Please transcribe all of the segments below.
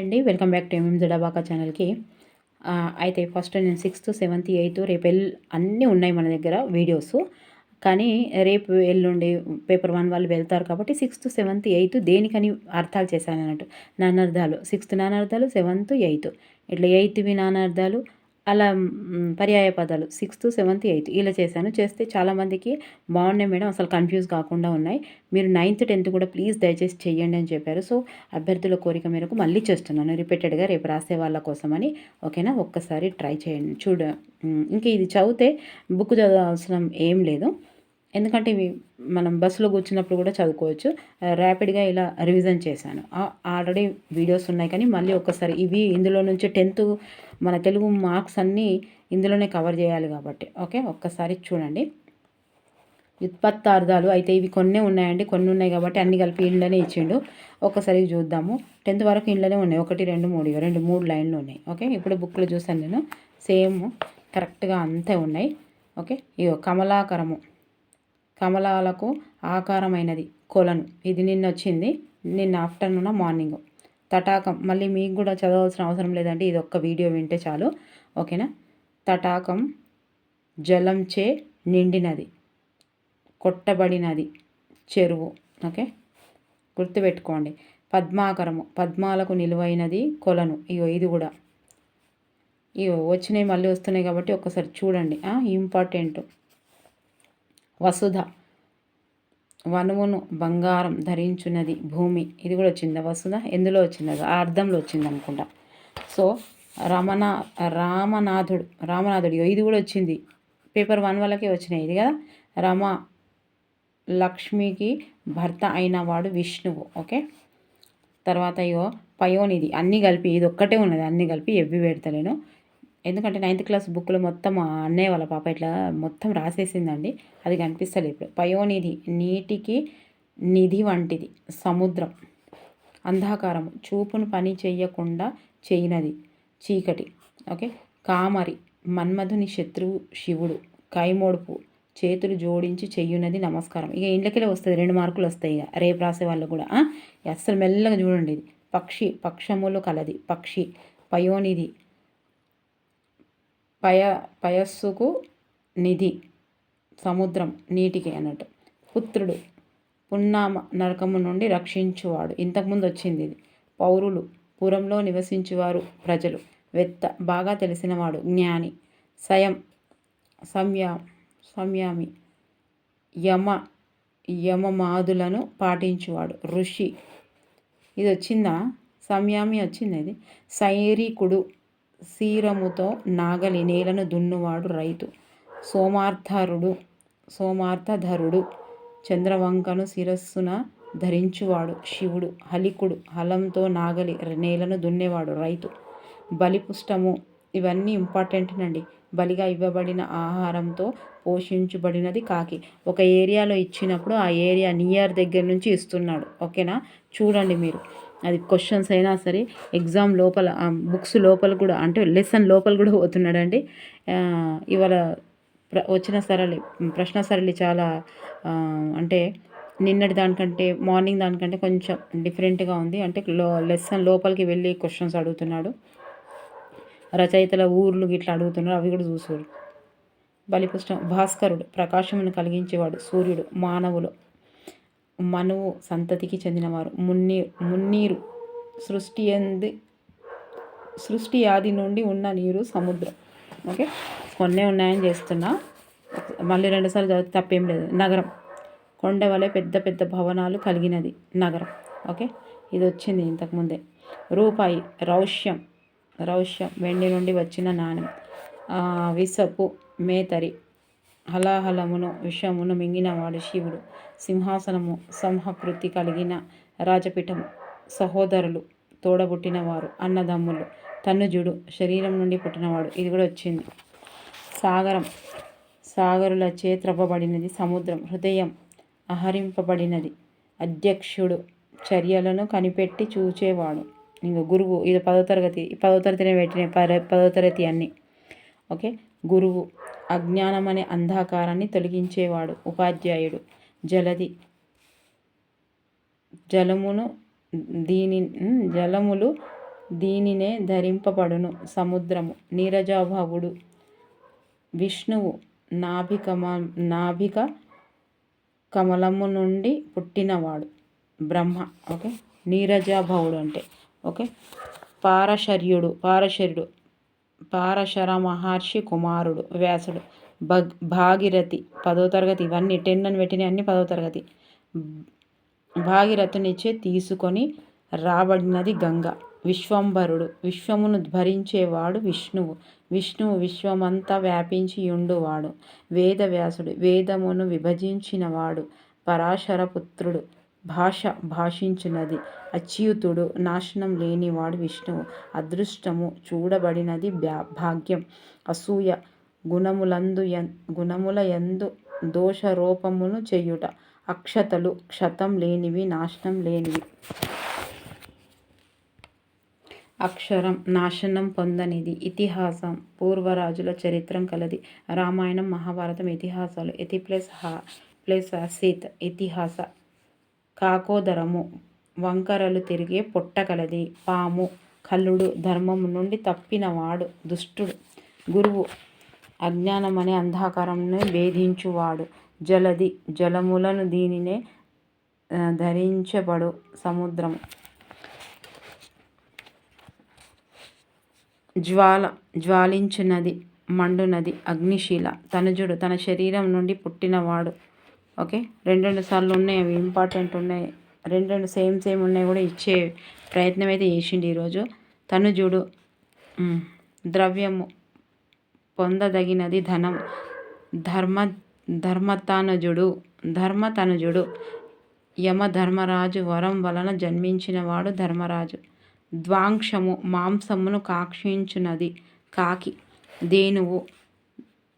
అండి. Welcome back to MM జడాబాకా ఛానల్కి. అయితే ఫస్ట్ నేను సిక్స్త్ సెవెంత్ ఎయిత్ రేపు ఎల్ అన్నీ ఉన్నాయి మన దగ్గర వీడియోస్. కానీ రేపు ఎల్లుండి పేపర్ వన్ వాళ్ళు వెళ్తారు కాబట్టి సిక్స్త్ సెవెంత్ ఎయిత్ దేనికని అర్థాలు చేశాను అన్నట్టు నానార్థాలు సిక్స్త్ నానార్థాలు సెవెంత్ ఎయిత్. ఇట్లా ఎయిత్వి నానార్థాలు అలా పర్యాయ పదాలు సిక్స్త్ సెవెంత్ ఎయిత్ ఇలా చేశాను. చేస్తే చాలామందికి బాగున్నాయి మేడం. అసలు కన్ఫ్యూజ్ కాకుండా ఉన్నాయి. మీరు నైన్త్ టెన్త్ కూడా ప్లీజ్ దయచేసి చెయ్యండి అని చెప్పారు. సో అభ్యర్థుల కోరిక మేరకు మళ్ళీ చేస్తున్నాను. రిపీటెడ్గా రేపు రాసే వాళ్ళ కోసమని ఓకేనా? ఒక్కసారి ట్రై చేయండి. చూడ ఇంకా ఇది చదివితే బుక్ చదవాల్సిన ఏం లేదు. ఎందుకంటే ఇవి మనం బస్సులో కూర్చున్నప్పుడు కూడా చదువుకోవచ్చు. ర్యాపిడ్గా ఇలా రివిజన్ చేశాను. ఆల్రెడీ వీడియోస్ ఉన్నాయి కానీ మళ్ళీ ఒక్కసారి ఇవి ఇందులో నుంచి టెన్త్ మన తెలుగు మార్క్స్ అన్నీ ఇందులోనే కవర్ చేయాలి కాబట్టి. ఓకే ఒక్కసారి చూడండి. వ్యుత్పత్తార్థాలు అయితే ఇవి కొన్ని ఉన్నాయండి. కొన్ని ఉన్నాయి కాబట్టి అన్ని కలిపి ఇండ్లనే ఇచ్చిండు. ఒకసారి చూద్దాము. టెన్త్ వరకు ఇండ్లనే ఉన్నాయి. ఒకటి రెండు మూడు రెండు మూడు లైన్లు ఉన్నాయి. ఓకే ఇప్పుడు బుక్లో చూసాను నేను. సేమ్ కరెక్ట్గా అంతే ఉన్నాయి. ఓకే ఇగో కమలాకరము. కమలాలకు ఆకారమైనది కొలను. ఇది నిన్న వచ్చింది నిన్న ఆఫ్టర్నూన్ మార్నింగ్. తటాకం మళ్ళీ మీకు కూడా చదవాల్సిన అవసరం లేదంటే ఇది ఒక్క వీడియో వింటే చాలు. ఓకేనా? తటాకం జలంచే నిండినది కొట్టబడినది చెరువు. ఓకే? గుర్తుపెట్టుకోండి. పద్మాకరము పద్మాలకు నిలువైనది కొలను. ఇగో ఇది కూడా. ఇగో వచ్చినాయి మళ్ళీ వస్తున్నాయి కాబట్టి ఒకసారి చూడండి. ఇంపార్టెంట్. వసుధ. వనువును బంగారం ధరించున్నది భూమి. ఇది కూడా వచ్చిందా వసుధ? ఎందులో వచ్చింది? ఆ అర్థంలో వచ్చింది అనుకుంటా. సో రమణ రామనాథుడు రామనాథుడు ఇది కూడా వచ్చింది. పేపర్ వన్ వాళ్ళకే వచ్చినాయి ఇది కదా? రమ లక్ష్మికి భర్త అయిన వాడు విష్ణువు ఓకే? తర్వాత ఇగో పయోనిది అన్నీ కలిపి ఇది ఒక్కటే ఉన్నది అన్నీ కలిపి ఎవ్వి పెడతలేను. ఎందుకంటే నైన్త్ క్లాస్ బుక్లో మొత్తం అన్నయ్య వాళ్ళ పాప ఇట్లా మొత్తం రాసేసిందండి. అది కనిపిస్తలేదు ఇప్పుడు. పయోనిధి నీటికి నిధి వంటిది. సముద్రం అంధాకారము చూపును పని చేయకుండా చేయనది. చీకటి. ఓకే? కామరి మన్మధుని శత్రువు శివుడు. కైమోడుపు చేతులు జోడించి చెయ్యున్నది నమస్కారం. ఇక ఇండ్లకెళ్ళి వస్తుంది. రెండు మార్కులు వస్తాయి ఇక. రేపు రాసే వాళ్ళు కూడా. అస్సలు మెల్లగా చూడండి ఇది. పక్షి పక్షములు కలది. పక్షి పయోనిధి పయ పయస్సుకు నిధి సముద్రం నీటికి అన్నట్టు. పుత్రుడు పున్నామ నరకము నుండి రక్షించువాడు. ఇంతకుముందు వచ్చింది ఇది. పౌరులు పురంలో నివసించువారు ప్రజలు. వెత్త బాగా తెలిసినవాడు జ్ఞాని సయం సంయా సంయామి యమ యమమాదులను పాటించువాడు. ఋషి. ఇది వచ్చిందా? సంయామి వచ్చింది ఇది? సైరికుడు సీరముతో నాగలి నేలను దున్నువాడు రైతు. సోమార్థరుడు సోమార్థధరుడు చంద్రవంకను శిరస్సున ధరించువాడు శివుడు హలికుడు హలంతో నాగలి నేలను దున్నేవాడు రైతు. బలిపుష్టము ఇవన్నీ ఇంపార్టెంట్నండి బలిగా ఇవ్వబడిన ఆహారంతో పోషించబడినది కాకి. ఒక ఏరియాలో ఇచ్చినప్పుడు ఆ ఏరియా నియర్ దగ్గర నుంచి ఇస్తున్నాడు. ఓకేనా? చూడండి మీరు. అది క్వశ్చన్స్ అయినా సరే ఎగ్జామ్ లోపల బుక్స్ లోపల కూడా అంటే లెసన్ లోపల కూడా పోతున్నాడండి. ఇవాళ ప్ర వచ్చిన సరళి ప్రశ్న సరళి చాలా అంటే నిన్నటి దానికంటే మార్నింగ్ దానికంటే కొంచెం డిఫరెంట్గా ఉంది. అంటే లో లెసన్ లోపలికి వెళ్ళి క్వశ్చన్స్ అడుగుతున్నాడు. రచయితల ఊర్లు ఇట్లా అడుగుతున్నారు అవి కూడా చూసారు బలిపుష్టం భాస్కరుడు ప్రకాశమును కలిగించేవాడు సూర్యుడు మానవులు. మనువు సంతతికి చెందినవారు. మున్నీరు మున్నీరు సృష్టి ఎంది సృష్టి ఆది నుండి ఉన్న నీరు సముద్రం. ఓకే? కొన్నే ఉన్నాయని చేస్తున్నా. మళ్ళీ రెండుసార్లు చదివితే తప్పేం లేదు. నగరం. కొండ వలె పెద్ద పెద్ద భవనాలు కలిగినది నగరం. ఓకే? ఇది వచ్చింది ఇంతకుముందే రూపాయి రౌష్యం రౌష్యం వెండి నుండి వచ్చిన నాణ్యం. విసపు మేతరి హలాహలమును విషమును మింగినవాడు శివుడు. సింహాసనము సంహకృతి కలిగిన రాజపీఠము సహోదరులు తోడబుట్టినవారు అన్నదమ్ములు తన్నుజుడు శరీరం నుండి పుట్టినవాడు. ఇది కూడా వచ్చింది. సాగరం సాగరులచే త్రవ్వబడినది సముద్రం హృదయం అహరింపబడినది. అధ్యక్షుడు చర్యలను కనిపెట్టి చూచేవాడు. ఇంక గురువు ఇది పదో తరగతి పదో తరగతినే పెట్టిన పద- పదో తరగతి అన్నీ. ఓకే? గురువు అజ్ఞానం అనే అంధకారాన్ని తొలగించేవాడు ఉపాధ్యాయుడు. జలది జలమును దీని జలములు దీనినే ధరింపబడును. సముద్రము నీరజాభవుడు. విష్ణువు నాభికమ నాభిక కమలము నుండి పుట్టినవాడు. బ్రహ్మ ఓకే? నీరజాభవుడు అంటే ఓకే? పారశర్యుడు పారశర్యుడు. పారశర మహర్షి కుమారుడు వ్యాసుడు. భగ్ భాగీరథి పదో తరగతి. ఇవన్నీ టెన్ అని పెట్టినవి అన్ని పదో తరగతి. భాగీరథునిచ్చే తీసుకొని రాబడినది గంగ. విశ్వంభరుడు విశ్వమును భరించేవాడు విష్ణువు. విష్ణువు విశ్వమంతా వ్యాపించి ఉండువాడు వేదవ్యాసుడు వేదమును విభజించినవాడు పరాశర పుత్రుడు భాష భాషించినది. అచ్యుతుడు నాశనం లేనివాడు విష్ణువు. అదృష్టము చూడబడినది భాగ్యం. అసూయ గుణములందు గుణముల ఎందు దోషరూపమును చేయుట. అక్షతలు క్షతం లేనివి నాశనం లేనివి. అక్షరం నాశనం పొందనిది. ఇతిహాసం పూర్వరాజుల చరిత్రం కలది. రామాయణం మహాభారతం ఇతిహాసాలు. ఇతి ప్లస్ హా ప్లస్ సీత్ ఇతిహాస కాకోదరము. వంకరలు తిరిగే పొట్టకలది పాము కల్లుడు ధర్మము నుండి తప్పినవాడు దుష్టుడు. గురువు అజ్ఞానమనే అంధకారంను భేధించువాడు జలది జలములను దీనినే ధరించబడు సముద్రము జ్వాల జ్వాలించునది మండునది అగ్నిశీల. తనుజుడు తన శరీరం నుండి పుట్టినవాడు. ఓకే? రెండు రెండు సార్లు ఉన్నాయి అవి ఇంపార్టెంట్ ఉన్నాయి. రెండు రెండు సేమ్ సేమ్ ఉన్నాయి కూడా ఇచ్చే ప్రయత్నం అయితే చేసిండు ఈరోజు. తనుజుడు ద్రవ్యము పొందదగినది ధనం. ధర్మ ధర్మతనుజుడు ధర్మతనుజుడు యమ ధర్మరాజు వరం వలన జన్మించినవాడు ధర్మరాజు. ద్వాంక్షము మాంసమును కాక్షించునది కాకి. దేనువు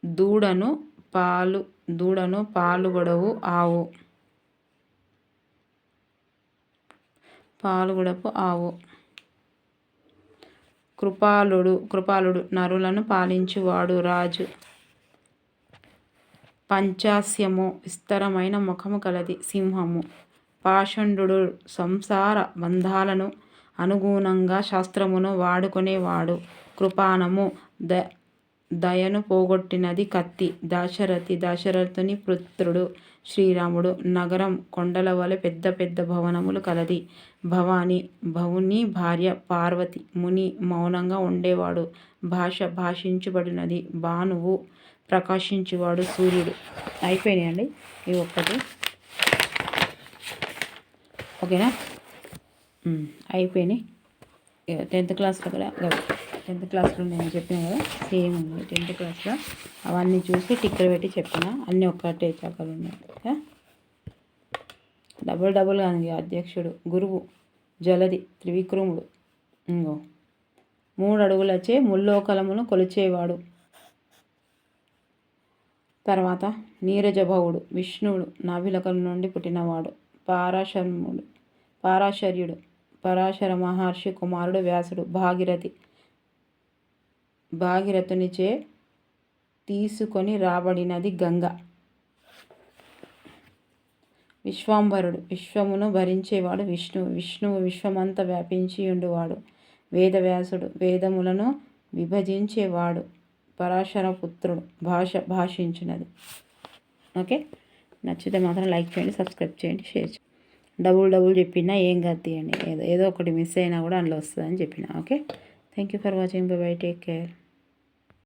దూడను పాలు దూడను పాలుగొడవు ఆవు. పాలుగొడపు ఆవు. కృపాలుడు కృపాలుడు నరులను పాలించువాడు రాజు. పంచాస్యము విస్తరమైన ముఖము కలది సింహము. పాషండు సంసార బంధాలను అనుగుణంగా శాస్త్రమును వాడుకునేవాడు. కృపానము ద దయను పోగొట్టినది కత్తి. దాశరథి దాశరథుని పుత్రుడు శ్రీరాముడు నగరం కొండల వలె పెద్ద పెద్ద భవనములు కలది. భవాని భవుని భార్య పార్వతి ముని మౌనంగా ఉండేవాడు. భాష భాషించబడినది భానువు ప్రకాశించేవాడు సూర్యుడు. అయిపోయినాయండి ఈ ఒక్కటి. ఓకేనా? అయిపోయినాయి. టెన్త్ క్లాస్లో కూడా టెన్త్ క్లాస్లో నేను చెప్పిన కదా సేమ్ ఉంది టెన్త్ క్లాస్లో. అవన్నీ చూసి టిక్కర్ పెట్టి చెప్పిన అన్నీ ఒక్కటే చక్కలు ఉన్నాయి. డబుల్ డబుల్ కానీ అధ్యక్షుడు గురువు జలది త్రివిక్రముడు. ఇంకో. మూడు అడుగులచే ముల్లోకలమును కొలిచేవాడు. తర్వాత నీరజభవుడు విష్ణువుడు నాభిలకల నుండి పుట్టినవాడు పారాశర్ముడు పారాశర్యుడు పరాశర మహర్షి కుమారుడు వ్యాసుడు భాగీరథి భాగీరథునిచే తీసుకొని రాబడినది గంగ. విశ్వాంబరుడు విశ్వమును భరించేవాడు విష్ణువు. విష్ణువు విశ్వమంతా వ్యాపించి ఉండువాడు. వేదవ్యాసుడు వేదములను విభజించేవాడు పరాశర పుత్రుడు భాష భాషించినది. ఓకే? నచ్చితే మాత్రం లైక్ చేయండి సబ్స్క్రైబ్ చేయండి షేర్ చేయండి. డబుల్ డబుల్ చెప్పినా ఏం కాదు తీయండి. ఏదో ఏదో ఒకటి మిస్ అయినా కూడా అందులో వస్తుందని చెప్పిన. Okay? Thank you for watching. Bye bye take care.